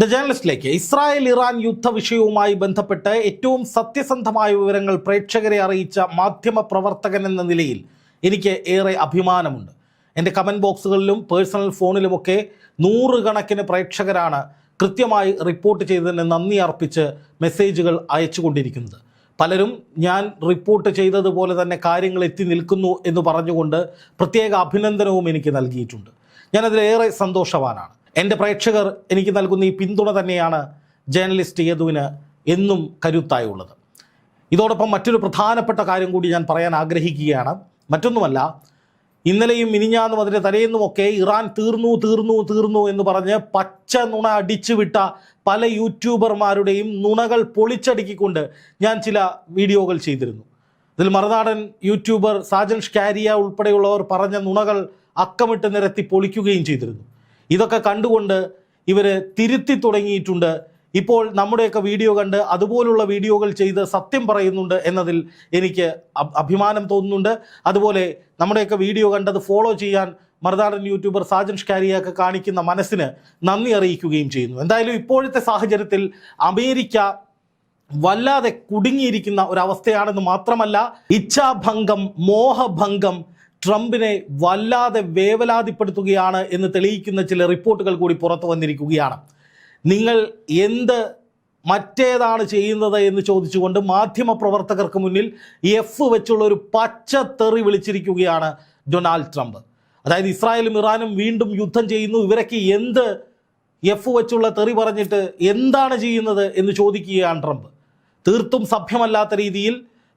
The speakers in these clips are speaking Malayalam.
ദ ജേർണലിസ്റ്റിലേക്ക് ഇസ്രായേൽ ഇറാൻ യുദ്ധ വിഷയവുമായി ബന്ധപ്പെട്ട് ഏറ്റവും സത്യസന്ധമായ വിവരങ്ങൾ പ്രേക്ഷകരെ അറിയിച്ച മാധ്യമ പ്രവർത്തകൻ എന്ന നിലയിൽ എനിക്ക് ഏറെ അഭിമാനമുണ്ട്. എന്റെ കമന്റ് ബോക്സുകളിലും പേഴ്സണൽ ഫോണിലുമൊക്കെ നൂറുകണക്കിന് പ്രേക്ഷകരാണ് കൃത്യമായി റിപ്പോർട്ട് ചെയ്തതിന് നന്ദി അർപ്പിച്ച് മെസ്സേജുകൾ അയച്ചുകൊണ്ടിരിക്കുന്നത് പലരും ഞാൻ റിപ്പോർട്ട് ചെയ്തതുപോലെ തന്നെ കാര്യങ്ങൾ എത്തി നിൽക്കുന്നു എന്ന് പറഞ്ഞുകൊണ്ട് പ്രത്യേക അഭിനന്ദനവും എനിക്ക് നൽകിയിട്ടുണ്ട്. ഞാനതിലേറെ സന്തോഷവാനാണ്. എന്റെ പ്രേക്ഷകർ എനിക്ക് നൽകുന്ന ഈ പിന്തുണ തന്നെയാണ് ജേർണലിസ്റ്റ് യദുവിന് എന്നും കരുത്തായുള്ളത്. ഇതോടൊപ്പം മറ്റൊരു പ്രധാനപ്പെട്ട കാര്യം കൂടി ഞാൻ പറയാൻ ആഗ്രഹിക്കുകയാണ്. മറ്റൊന്നുമല്ല ഇന്നലെയും മിനിഞ്ഞാന്നും അതിന്റെ തലേന്നുമൊക്കെ ഇറാൻ തീർന്നു തീർന്നു തീർന്നു എന്ന് പറഞ്ഞ് പച്ച നുണ അടിച്ചുവിട്ട പല യൂട്യൂബർമാരുടെയും നുണകൾ പൊളിച്ചടുക്കിക്കൊണ്ട് ഞാൻ ചില വീഡിയോകൾ ചെയ്തിരുന്നു. ഇതിൽ മറുനാടൻ യൂട്യൂബർ സാജൻ ഷ്കാരിയ ഉൾപ്പെടെയുള്ളവർ പറഞ്ഞ നുണകൾ അക്കമിട്ട് നിരത്തി പൊളിക്കുകയും ചെയ്തിരുന്നു. ഇതൊക്കെ കണ്ടുകൊണ്ട് ഇവർ തിരുത്തി തുടങ്ങിയിട്ടുണ്ട്. ഇപ്പോൾ നമ്മുടെയൊക്കെ വീഡിയോ കണ്ട് അതുപോലുള്ള വീഡിയോകൾ ചെയ്ത് സത്യം പറയുന്നുണ്ട് എന്നതിൽ എനിക്ക് അഭിമാനം തോന്നുന്നുണ്ട്. അതുപോലെ നമ്മുടെയൊക്കെ വീഡിയോ കണ്ടത് ഫോളോ ചെയ്യാൻ മറുനാടൻ യൂട്യൂബർ സാജൻ ഷ്കാരിയൊക്കെ കാണിക്കുന്ന മനസ്സിന് നന്ദി അറിയിക്കുകയും ചെയ്യുന്നു. എന്തായാലും ഇപ്പോഴത്തെ സാഹചര്യത്തിൽ അമേരിക്ക വല്ലാതെ കുടുങ്ങിയിരിക്കുന്ന ഒരവസ്ഥയാണെന്ന് മാത്രമല്ല ഇച്ഛാഭംഗം മോഹഭംഗം ട്രംപിനെ വല്ലാതെ വേവലാതിപ്പെടുത്തുകയാണ് എന്ന് തെളിയിക്കുന്ന ചില റിപ്പോർട്ടുകൾ കൂടി പുറത്തു വന്നിരിക്കുകയാണ്. നിങ്ങൾ എന്ത് മറ്റേതാണ് ചെയ്യുന്നത് എന്ന് ചോദിച്ചുകൊണ്ട് മാധ്യമപ്രവർത്തകർക്ക് മുന്നിൽ എഫ് വെച്ചുള്ള ഒരു പച്ച തെറി വിളിച്ചിരിക്കുകയാണ് ഡൊണാൾഡ് ട്രംപ്. അതായത് ഇസ്രായേലും ഇറാനും വീണ്ടും യുദ്ധം ചെയ്യുന്നു. ഇവരൊക്കെ എന്ത് എഫ് വെച്ചുള്ള തെറി പറഞ്ഞിട്ട് എന്താണ് ചെയ്യുന്നത് എന്ന് ചോദിക്കുകയാണ് ട്രംപ്. തീർത്തും സഭ്യമല്ലാത്ത രീതിയിൽ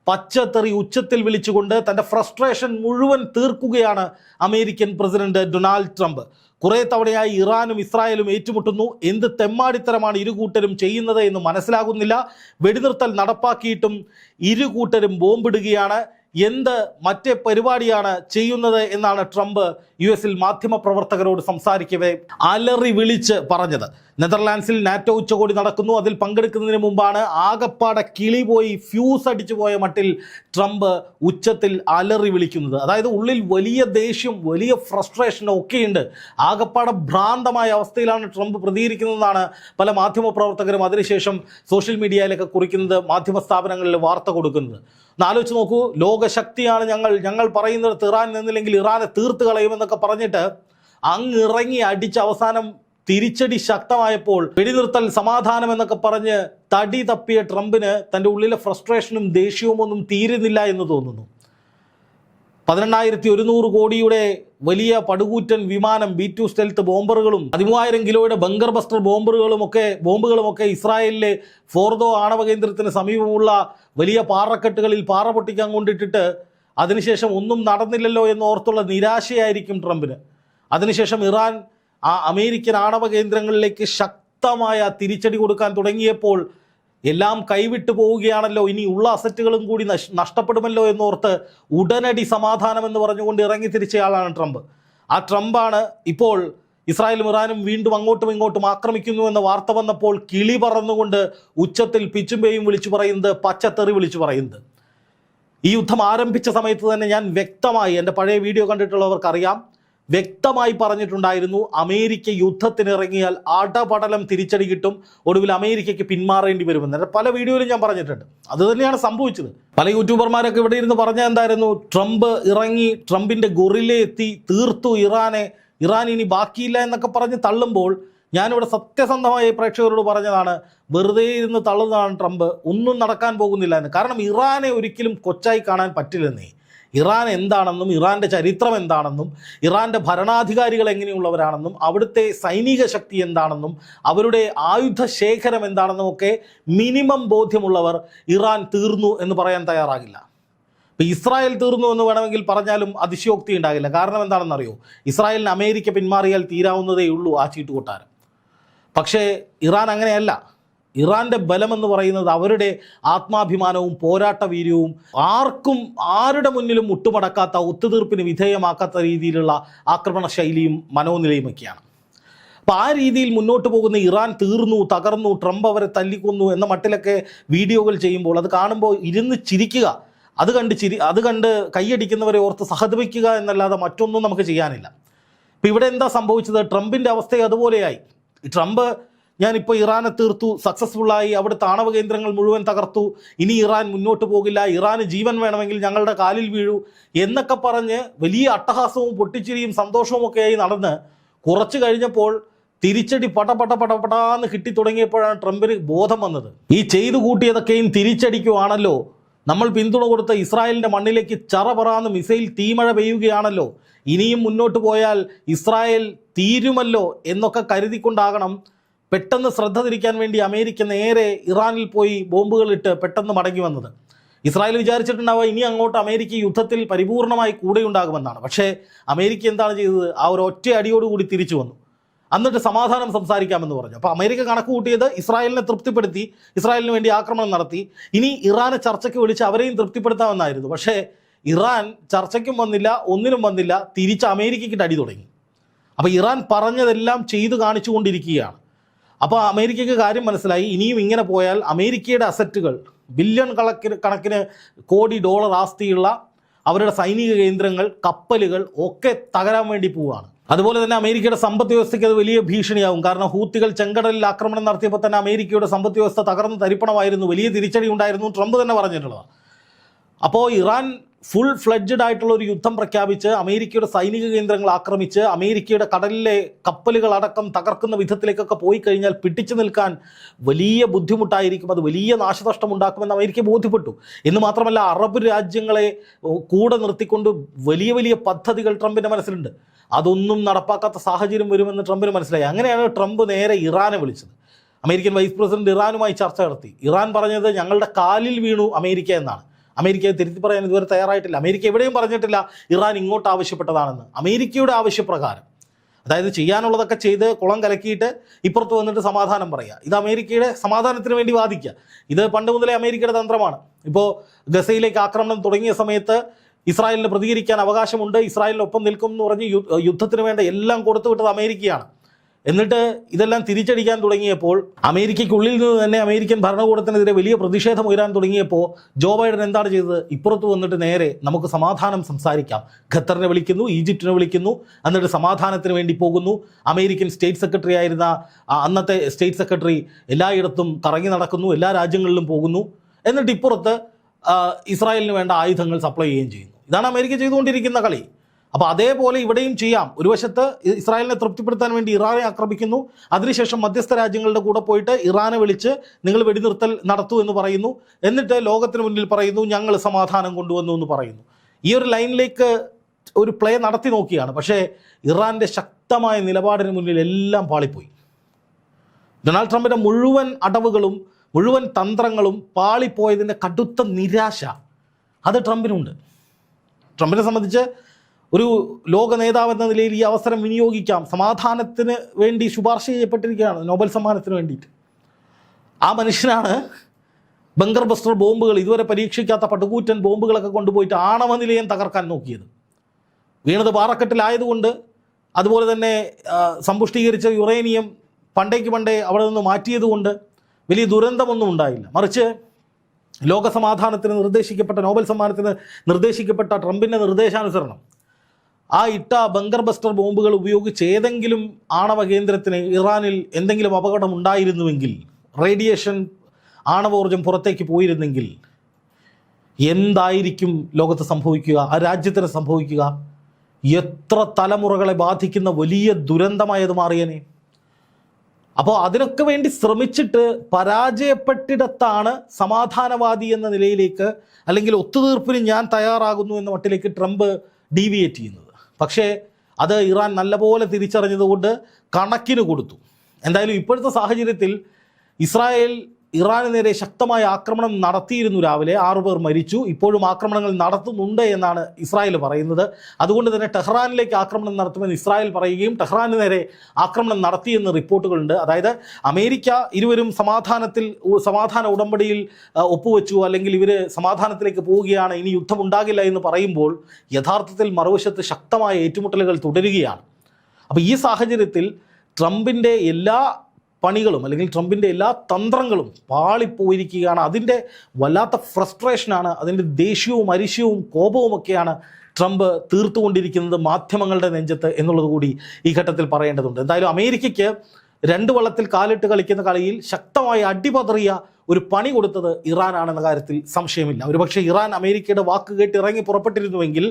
പച്ചത്തെറി ഉച്ചത്തിൽ വിളിച്ചുകൊണ്ട് തന്റെ ഫ്രസ്ട്രേഷൻ മുഴുവൻ തീർക്കുകയാണ് അമേരിക്കൻ പ്രസിഡന്റ് ഡൊണാൾഡ് ട്രംപ്. കുറേ തവണയായി ഇറാനും ഇസ്രായേലും ഏറ്റുമുട്ടുന്നു. എന്ത് തെമ്മാടിത്തരമാണ് ഇരു കൂട്ടരും ചെയ്യുന്നത് എന്ന് മനസ്സിലാകുന്നില്ല. വെടിനിർത്തൽ നടപ്പാക്കിയിട്ടും ഇരു കൂട്ടരും ബോംബിടുകയാണ്. എന്ത് മറ്റേ പരിപാടിയാണ് ചെയ്യുന്നത് എന്നാണ് ട്രംപ് യു എസിൽ മാധ്യമപ്രവർത്തകരോട് സംസാരിക്കവേ അലറി വിളിച്ച് പറഞ്ഞത്. നെതർലാൻഡ്സിൽ നാറ്റോ ഉച്ചകോടി നടക്കുന്നു. അതിൽ പങ്കെടുക്കുന്നതിന് മുമ്പാണ് ആകപ്പാടെ കിളി പോയി ഫ്യൂസ് അടിച്ചു പോയ മട്ടിൽ ട്രംപ് ഉച്ചത്തിൽ അലറി വിളിക്കുന്നത്. അതായത് ഉള്ളിൽ വലിയ ദേഷ്യം വലിയ ഫ്രസ്ട്രേഷനും ഒക്കെയുണ്ട്. ആകപ്പാടെ ഭ്രാന്തമായ അവസ്ഥയിലാണ് ട്രംപ് പ്രതികരിക്കുന്നതെന്നാണ് പല മാധ്യമപ്രവർത്തകരും അതിനുശേഷം സോഷ്യൽ മീഡിയയിലൊക്കെ കുറിക്കുന്നത് മാധ്യമ സ്ഥാപനങ്ങളിൽ വാർത്ത കൊടുക്കുന്നത്. ഒന്ന് ആലോചിച്ച് നോക്കൂ ലോകശക്തിയാണ് ഞങ്ങൾ. ഞങ്ങൾ പറയുന്നത് ഇറാൻ നിന്നില്ലെങ്കിൽ ഇറാനെ തീർത്ത് കളയുമെന്നൊക്കെ പറഞ്ഞിട്ട് അങ്ങ് ഇറങ്ങി അടിച്ച് അവസാനം തിരിച്ചടി ശക്തമായപ്പോൾ വെടിനിർത്തൽ സമാധാനം എന്നൊക്കെ പറഞ്ഞ് തടി തപ്പിയ ട്രംപിന് തന്റെ ഉള്ളിലെ ഫ്രസ്ട്രേഷനും ദേഷ്യവും ഒന്നും തീരുന്നില്ല എന്ന് തോന്നുന്നു. പതിനെണ്ണായിരത്തി ഒരുന്നൂറ് കോടിയുടെ വലിയ പടുകൂറ്റൻ വിമാനം ബി ടു സ്റ്റെൽത്ത് ബോംബറുകളും പതിമൂവായിരം കിലോയുടെ ബങ്കർ ബസ്റ്റർ ബോംബറുകളും ഒക്കെ ബോംബുകളുമൊക്കെ ഇസ്രായേലിലെ ഫോർദോ ആണവ കേന്ദ്രത്തിന് സമീപമുള്ള വലിയ പാറക്കെട്ടുകളിൽ പാറ പൊട്ടിക്കാൻ കൊണ്ടിട്ടിട്ട് അതിനുശേഷം ഒന്നും നടന്നില്ലല്ലോ എന്ന് ഓർത്തുള്ള നിരാശയായിരിക്കും ട്രംപിന്. അതിനുശേഷം ഇറാൻ ആ അമേരിക്കൻ ആണവ കേന്ദ്രങ്ങളിലേക്ക് ശക്തമായ തിരിച്ചടി കൊടുക്കാൻ തുടങ്ങിയപ്പോൾ എല്ലാം കൈവിട്ടു പോവുകയാണല്ലോ. ഇനി ഉള്ള അസറ്റുകളും കൂടി നഷ് നഷ്ടപ്പെടുമല്ലോ എന്നോർത്ത് ഉടനടി സമാധാനം എന്ന് പറഞ്ഞുകൊണ്ട് ഇറങ്ങി തിരിച്ചയാളാണ് ട്രംപ്. ആ ട്രംപാണ് ഇപ്പോൾ ഇസ്രായേലും ഇറാനും വീണ്ടും അങ്ങോട്ടും ഇങ്ങോട്ടും ആക്രമിക്കുന്നു എന്ന വാർത്ത വന്നപ്പോൾ കിളി പറന്നുകൊണ്ട് ഉച്ചത്തിൽ പിച്ചുമ്പേയും വിളിച്ചു പറയുന്നത് പച്ചത്തെറി വിളിച്ചു പറയുന്നത്. ഈ യുദ്ധം ആരംഭിച്ച സമയത്ത് തന്നെ ഞാൻ വ്യക്തമായി എന്റെ പഴയ വീഡിയോ കണ്ടിട്ടുള്ളവർക്കറിയാം. വ്യക്തമായി പറഞ്ഞിട്ടുണ്ടായിരുന്നു അമേരിക്ക യുദ്ധത്തിനിറങ്ങിയാൽ അടപടലം തിരിച്ചടി കിട്ടും ഒടുവിൽ അമേരിക്കയ്ക്ക് പിന്മാറേണ്ടി വരുമെന്ന്. പല വീഡിയോയിലും ഞാൻ പറഞ്ഞിട്ടുണ്ട്. അത് തന്നെയാണ് സംഭവിച്ചത്. പല യൂട്യൂബർമാരൊക്കെ ഇവിടെ ഇരുന്ന് പറഞ്ഞ എന്തായിരുന്നു? ട്രംപ് ഇറങ്ങി ട്രംപിന്റെ ഗൊറിലെ എത്തി തീർത്തു ഇറാനെ ഇറാൻ ഇനി ബാക്കിയില്ല എന്നൊക്കെ പറഞ്ഞ് തള്ളുമ്പോൾ ഞാനിവിടെ സത്യസന്ധമായി പ്രേക്ഷകരോട് പറഞ്ഞതാണ് വെറുതെ ഇരുന്ന് തള്ളുന്നതാണ് ട്രംപ് ഒന്നും നടക്കാൻ പോകുന്നില്ല എന്ന്. കാരണം ഇറാനെ ഒരിക്കലും കൊച്ചായി കാണാൻ പറ്റില്ലെന്നേ. ഇറാൻ എന്താണെന്നും ഇറാന്റെ ചരിത്രം എന്താണെന്നും ഇറാന്റെ ഭരണാധികാരികൾ എങ്ങനെയുള്ളവരാണെന്നും അവിടുത്തെ സൈനിക ശക്തി എന്താണെന്നും അവരുടെ ആയുധ ശേഖരം എന്താണെന്നും ഒക്കെ മിനിമം ബോധ്യമുള്ളവർ ഇറാൻ തീർന്നു എന്ന് പറയാൻ തയ്യാറാകില്ല. ഇപ്പം ഇസ്രായേൽ തീർന്നു എന്ന് വേണമെങ്കിൽ പറഞ്ഞാലും അതിശയോക്തി ഉണ്ടാകില്ല. കാരണം എന്താണെന്നറിയോ? ഇസ്രായേലിന് അമേരിക്ക പിന്മാറിയാൽ തീരാവുന്നതേ ഉള്ളൂ ആ ചീട്ടുകൊട്ടാരം. പക്ഷേ ഇറാൻ അങ്ങനെയല്ല. ഇറാന്റെ ബലമെന്ന് പറയുന്നത് അവരുടെ ആത്മാഭിമാനവും പോരാട്ട വീര്യവും ആർക്കും ആരുടെ മുന്നിലും മുട്ടുമടക്കാത്ത ഒത്തുതീർപ്പിന് വിധേയമാക്കാത്ത രീതിയിലുള്ള ആക്രമണ ശൈലിയും മനോനിലയുമൊക്കെയാണ് അപ്പോൾ ആ രീതിയിൽ മുന്നോട്ട് പോകുന്ന ഇറാൻ തീർന്നു തകർന്നു ട്രംപ് അവരെ തല്ലിക്കൊന്നു എന്ന മട്ടിലൊക്കെ വീഡിയോകൾ ചെയ്യുമ്പോൾ അത് കാണുമ്പോൾ ഇരുന്ന് ചിരിക്കുക. അത് കണ്ട് ചിരി അത് കണ്ട് കൈയടിക്കുന്നവരെ ഓർത്ത് സഹതപിക്കുക എന്നല്ലാതെ മറ്റൊന്നും നമുക്ക് ചെയ്യാനില്ല. ഇപ്പം ഇവിടെ എന്താ സംഭവിച്ചത്? ട്രംപിന്റെ അവസ്ഥ അതുപോലെയായി. ട്രംപ് ഞാനിപ്പോൾ ഇറാനെ തീർത്തു സക്സസ്ഫുള്ളായി അവിടുത്തെ ആണവ കേന്ദ്രങ്ങൾ മുഴുവൻ തകർത്തു. ഇനി ഇറാൻ മുന്നോട്ട് പോകില്ല ഇറാന് ജീവൻ വേണമെങ്കിൽ ഞങ്ങളുടെ കാലിൽ വീഴൂ എന്നൊക്കെ പറഞ്ഞ് വലിയ അട്ടഹാസവും പൊട്ടിച്ചിരിയും സന്തോഷവും ഒക്കെയായി നടന്ന് കുറച്ച് കഴിഞ്ഞപ്പോൾ തിരിച്ചടി പട പട പട പടാന്ന് കിട്ടി തുടങ്ങിയപ്പോഴാണ് ട്രംപിന് ബോധം വന്നത്. ഈ ചെയ്തു കൂട്ടിയതൊക്കെയും തിരിച്ചടിക്കുവാണല്ലോ. നമ്മൾ പിന്തുണ കൊടുത്ത ഇസ്രായേലിന്റെ മണ്ണിലേക്ക് ചറപറാന്ന് മിസൈൽ തീമഴ പെയ്യുകയാണല്ലോ. ഇനിയും മുന്നോട്ട് പോയാൽ ഇസ്രായേൽ തീരുമല്ലോ എന്നൊക്കെ കരുതിക്കൊണ്ടാകണം പെട്ടെന്ന് ശ്രദ്ധ തിരിക്കാൻ വേണ്ടി അമേരിക്ക നേരെ ഇറാനിൽ പോയി ബോംബുകളിട്ട് പെട്ടെന്ന് മടങ്ങി വന്നത്. ഇസ്രായേൽ വിചാരിച്ചിട്ടുണ്ടാവുക ഇനി അങ്ങോട്ട് അമേരിക്ക യുദ്ധത്തിൽ പരിപൂർണമായി കൂടെയുണ്ടാകുമെന്നാണ്. പക്ഷേ അമേരിക്ക എന്താണ് ചെയ്തത്? ആ ഒരു ഒറ്റ അടിയോടുകൂടി തിരിച്ചു വന്നു. എന്നിട്ട് സമാധാനം സംസാരിക്കാമെന്ന് പറഞ്ഞു. അപ്പോൾ അമേരിക്ക കണക്ക് കൂട്ടിയത് ഇസ്രായേലിനെ തൃപ്തിപ്പെടുത്തി ഇസ്രായേലിന് വേണ്ടി ആക്രമണം നടത്തി. ഇനി ഇറാനെ ചർച്ചയ്ക്ക് വിളിച്ച് അവരെയും തൃപ്തിപ്പെടുത്താമെന്നായിരുന്നു. പക്ഷേ ഇറാൻ ചർച്ചയ്ക്കും വന്നില്ല ഒന്നിനും വന്നില്ല തിരിച്ച് അമേരിക്കയ്ക്ക് അടി തുടങ്ങി. അപ്പോൾ ഇറാൻ പറഞ്ഞതെല്ലാം ചെയ്തു കാണിച്ചുകൊണ്ടിരിക്കുകയാണ്. അപ്പോൾ അമേരിക്കയ്ക്ക് കാര്യം മനസ്സിലായി. ഇനിയും ഇങ്ങനെ പോയാൽ അമേരിക്കയുടെ അസറ്റുകൾ ബില്യൺ കണക്കിന് കണക്കിന് കോടി ഡോളർ ആസ്തിയുള്ള അവരുടെ സൈനിക കേന്ദ്രങ്ങൾ കപ്പലുകൾ ഒക്കെ തകരാൻ വേണ്ടി പോവുകയാണ്. അതുപോലെ തന്നെ അമേരിക്കയുടെ സമ്പദ് വ്യവസ്ഥയ്ക്ക് അത് വലിയ ഭീഷണിയാവും. കാരണം ഹൂത്തികൾ ചെങ്കടലിൽ ആക്രമണം നടത്തിയപ്പോൾ തന്നെ അമേരിക്കയുടെ സമ്പദ് വ്യവസ്ഥ തകർന്ന് തരിപ്പണമായിരുന്നു. വലിയ തിരിച്ചടി ഉണ്ടായിരുന്നു. ട്രംപ് തന്നെ പറഞ്ഞിട്ടുള്ളതാണ്. അപ്പോൾ ഇറാൻ ഫുൾ ഫ്ലഡ്ജഡ് ആയിട്ടുള്ള ഒരു യുദ്ധം പ്രഖ്യാപിച്ച് അമേരിക്കയുടെ സൈനിക കേന്ദ്രങ്ങൾ ആക്രമിച്ച് അമേരിക്കയുടെ കടലിലെ കപ്പലുകൾ അടക്കം തകർക്കുന്ന വിധത്തിലേക്കൊക്കെ പോയി കഴിഞ്ഞാൽ പിടിച്ചു നിൽക്കാൻ വലിയ ബുദ്ധിമുട്ടായിരിക്കും. അത് വലിയ നാശനഷ്ടം ഉണ്ടാക്കുമെന്ന് അമേരിക്ക ബോധ്യപ്പെട്ടു. എന്ന് മാത്രമല്ല അറബ് രാജ്യങ്ങളെ കൂടെ നിർത്തിക്കൊണ്ട് വലിയ വലിയ പദ്ധതികൾ ട്രംപിന്റെ മനസ്സിലുണ്ട്. അതൊന്നും നടപ്പാക്കാത്ത സാഹചര്യം വരുമെന്ന് ട്രംപിന് മനസ്സിലായി. അങ്ങനെയാണ് ട്രംപ് നേരെ ഇറാനെ വിളിച്ചത്. അമേരിക്കൻ വൈസ് പ്രസിഡന്റ് ഇറാനുമായി ചർച്ച നടത്തി. ഇറാൻ പറഞ്ഞത് ഞങ്ങളുടെ കാലിൽ വീണു അമേരിക്ക എന്നാണ്. അമേരിക്കയെ തിരുത്തി പറയാൻ ഇതുവരെ തയ്യാറായിട്ടില്ല. അമേരിക്ക എവിടെയും പറഞ്ഞിട്ടില്ല ഇറാൻ ഇങ്ങോട്ട് ആവശ്യപ്പെട്ടതാണെന്ന്. അമേരിക്കയുടെ ആവശ്യപ്രകാരം. അതായത് ചെയ്യാനുള്ളതൊക്കെ ചെയ്ത് കുളം കലക്കിയിട്ട് ഇപ്പുറത്ത് വന്നിട്ട് സമാധാനം പറയുക. ഇത് അമേരിക്കയുടെ സമാധാനത്തിന് വേണ്ടി വാദിക്കുക. ഇത് പണ്ട് മുതലേ അമേരിക്കയുടെ തന്ത്രമാണ്. ഇപ്പോൾ ഗസയിലേക്ക് ആക്രമണം തുടങ്ങിയ സമയത്ത് ഇസ്രായേലിന് പ്രതികരിക്കാൻ അവകാശമുണ്ട് ഇസ്രായേലിനൊപ്പം നിൽക്കും എന്ന് പറഞ്ഞ് യുദ്ധത്തിന് വേണ്ട എല്ലാം കൊടുത്തുവിട്ടത് അമേരിക്കയാണ്. എന്നിട്ട് ഇതെല്ലാം തിരിച്ചടിക്കാൻ തുടങ്ങിയപ്പോൾ അമേരിക്കയ്ക്കുള്ളിൽ നിന്ന് തന്നെ അമേരിക്കൻ ഭരണകൂടത്തിനെതിരെ വലിയ പ്രതിഷേധം ഉയരാൻ തുടങ്ങിയപ്പോൾ ജോ ബൈഡൻ എന്താണ് ചെയ്തത്? ഇപ്പുറത്ത് വന്നിട്ട് നേരെ നമുക്ക് സമാധാനം സംസാരിക്കാം. ഖത്തറിനെ വിളിക്കുന്നു ഈജിപ്തിനെ വിളിക്കുന്നു എന്നിട്ട് സമാധാനത്തിന് വേണ്ടി പോകുന്നു. അമേരിക്കൻ സ്റ്റേറ്റ് സെക്രട്ടറി ആയിരുന്ന അന്നത്തെ സ്റ്റേറ്റ് സെക്രട്ടറി എല്ലായിടത്തും കറങ്ങി നടക്കുന്നു എല്ലാ രാജ്യങ്ങളിലും പോകുന്നു. എന്നിട്ട് ഇപ്പുറത്ത് ഇസ്രായേലിന് വേണ്ട ആയുധങ്ങൾ സപ്ലൈ ചെയ്യുകയും ചെയ്യുന്നു. ഇതാണ് അമേരിക്ക ചെയ്തുകൊണ്ടിരിക്കുന്ന കളി. അപ്പോൾ അതേപോലെ ഇവിടെയും ചെയ്യാം. ഒരു വശത്ത് ഇസ്രായേലിനെ തൃപ്തിപ്പെടുത്താൻ വേണ്ടി ഇറാനെ ആക്രമിക്കുന്നു. അതിനുശേഷം മധ്യസ്ഥ രാജ്യങ്ങളുടെ കൂടെ പോയിട്ട് ഇറാനെ വിളിച്ച് നിങ്ങൾ വെടിനിർത്തൽ നടത്തൂ എന്ന് പറയുന്നു. എന്നിട്ട് ലോകത്തിന് മുന്നിൽ പറയുന്നു ഞങ്ങൾ സമാധാനം കൊണ്ടുവന്നു എന്ന് പറയുന്നു. ഈ ഒരു ലൈനിലേക്ക് ഒരു പ്ലേ നടത്തി നോക്കിയാണ്. പക്ഷേ ഇറാന്റെ ശക്തമായ നിലപാടിന് മുന്നിൽ എല്ലാം പാളിപ്പോയി. ഡൊണാൾഡ് ട്രംപിന്റെ മുഴുവൻ അടവുകളും മുഴുവൻ തന്ത്രങ്ങളും പാളിപ്പോയതിന്റെ കടുത്ത നിരാശ അത് ട്രംപിനുണ്ട്. ട്രംപിനെ സംബന്ധിച്ച് ഒരു ലോക നേതാവ് എന്ന നിലയിൽ ഈ അവസരം വിനിയോഗിക്കാം. സമാധാനത്തിന് വേണ്ടി ശുപാർശ ചെയ്യപ്പെട്ടിരിക്കുകയാണ്. നോബൽ സമ്മാനത്തിന് വേണ്ടിയിട്ട്. ആ മനുഷ്യനാണ് ബങ്കർ ബസ്റ്റർ ബോംബുകൾ ഇതുവരെ പരീക്ഷിക്കാത്ത പടുകൂറ്റൻ ബോംബുകളൊക്കെ കൊണ്ടുപോയിട്ട് ആണവ നിലയം തകർക്കാൻ നോക്കിയത്. വീണത് പാറക്കെട്ടിലായതുകൊണ്ട് അതുപോലെ തന്നെ സമ്പുഷ്ടീകരിച്ച യുറേനിയം പണ്ടേക്ക് പണ്ടേ അവിടെ നിന്ന് മാറ്റിയതുകൊണ്ട് വലിയ ദുരന്തമൊന്നും ഉണ്ടായില്ല. മറിച്ച് ലോകസമാധാനത്തിന് നിർദ്ദേശിക്കപ്പെട്ട നോബൽ സമ്മാനത്തിന് നിർദ്ദേശിക്കപ്പെട്ട ട്രംപിന്റെ നിർദ്ദേശാനുസരണം ആ ഇട്ട ബങ്കർ ബസ്റ്റർ ബോംബുകൾ ഉപയോഗിച്ച് ഏതെങ്കിലും ആണവ കേന്ദ്രത്തിന് ഇറാനിൽ എന്തെങ്കിലും അപകടം ഉണ്ടായിരുന്നുവെങ്കിൽ റേഡിയേഷൻ ആണവോർജം പുറത്തേക്ക് പോയിരുന്നെങ്കിൽ എന്തായിരിക്കും ലോകത്ത് സംഭവിക്കുക? ആ രാജ്യത്തിന് സംഭവിക്കുക? എത്ര തലമുറകളെ ബാധിക്കുന്ന വലിയ ദുരന്തമായത് മാറിയനെ. അപ്പോൾ അതിനൊക്കെ വേണ്ടി ശ്രമിച്ചിട്ട് പരാജയപ്പെട്ടിടത്താണ് സമാധാനവാദി എന്ന നിലയിലേക്ക് അല്ലെങ്കിൽ ഒത്തുതീർപ്പിന് ഞാൻ തയ്യാറാകുന്നു എന്ന മട്ടിലേക്ക് ട്രംപ് ഡീവിയേറ്റ് ചെയ്യുന്നത്. പക്ഷേ അത് ഇറാൻ നല്ലപോലെ തിരിച്ചറിഞ്ഞതുകൊണ്ട് കണക്കിന് കൊടുത്തു. എന്തായാലും ഇപ്പോഴത്തെ സാഹചര്യത്തിൽ ഇസ്രായേൽ ഇറാന് നേരെ ശക്തമായ ആക്രമണം നടത്തിയിരുന്നു രാവിലെ. ആറുപേർ മരിച്ചു. ഇപ്പോഴും ആക്രമണങ്ങൾ നടത്തുന്നുണ്ട് എന്നാണ് ഇസ്രായേൽ പറയുന്നത്. അതുകൊണ്ട് തന്നെ ടെഹ്റാനിലേക്ക് ആക്രമണം നടത്തുമെന്ന് ഇസ്രായേൽ പറയുകയും ടെഹ്റാന് നേരെ ആക്രമണം നടത്തിയെന്ന് റിപ്പോർട്ടുകളുണ്ട്. അതായത് അമേരിക്ക ഇരുവരും സമാധാനത്തിൽ സമാധാന ഉടമ്പടിയിൽ ഒപ്പുവെച്ചു അല്ലെങ്കിൽ ഇവർ സമാധാനത്തിലേക്ക് പോവുകയാണ്. ഇനി യുദ്ധം ഉണ്ടാകില്ല എന്ന് പറയുമ്പോൾ യഥാർത്ഥത്തിൽ മറുവശത്ത് ശക്തമായ ഏറ്റുമുട്ടലുകൾ തുടരുകയാണ്. അപ്പോൾ ഈ സാഹചര്യത്തിൽ ട്രംപിന്റെ എല്ലാ പണികളും അല്ലെങ്കിൽ ട്രംപിന്റെ എല്ലാ തന്ത്രങ്ങളും പാളിപ്പോയിരിക്കുകയാണ്. അതിന്റെ വല്ലാത്ത ഫ്രസ്ട്രേഷനാണ് അതിന്റെ ദേഷ്യവും അരിശ്യവും കോപവുമൊക്കെയാണ് ട്രംപ് തീർത്തുകൊണ്ടിരിക്കുന്നത് മാധ്യമങ്ങളുടെ നെഞ്ചത്ത് എന്നുള്ളത് കൂടി ഈ ഘട്ടത്തിൽ പറയേണ്ടതുണ്ട്. എന്തായാലും അമേരിക്കയ്ക്ക് രണ്ട് വള്ളത്തിൽ കാലിട്ട് കളിക്കുന്ന കളിയിൽ ശക്തമായി അടിപതറിയ ഒരു പണി കൊടുത്തത് ഇറാനാണെന്ന കാര്യത്തിൽ സംശയമില്ല. ഒരുപക്ഷെ ഇറാൻ അമേരിക്കയുടെ വാക്ക് കേട്ട് ഇറങ്ങി പുറപ്പെട്ടിരുന്നുവെങ്കിൽ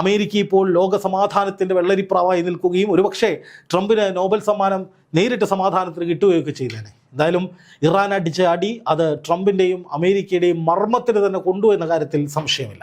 അമേരിക്ക ഇപ്പോൾ ലോക സമാധാനത്തിന്റെ വെള്ളരിപ്രാവായി നിൽക്കുകയും ഒരുപക്ഷെ ട്രംപിന് നോബൽ സമ്മാനം നേരിട്ട് സമാധാനത്തിന് കിട്ടുകയൊക്കെ ചെയ്തേനെ. എന്തായാലും ഇറാൻ അടിച്ച അടി അത് ട്രംപിന്റെയും അമേരിക്കയുടെയും മർമ്മത്തിന് തന്നെ കൊണ്ടു എന്ന കാര്യത്തിൽ സംശയമില്ല.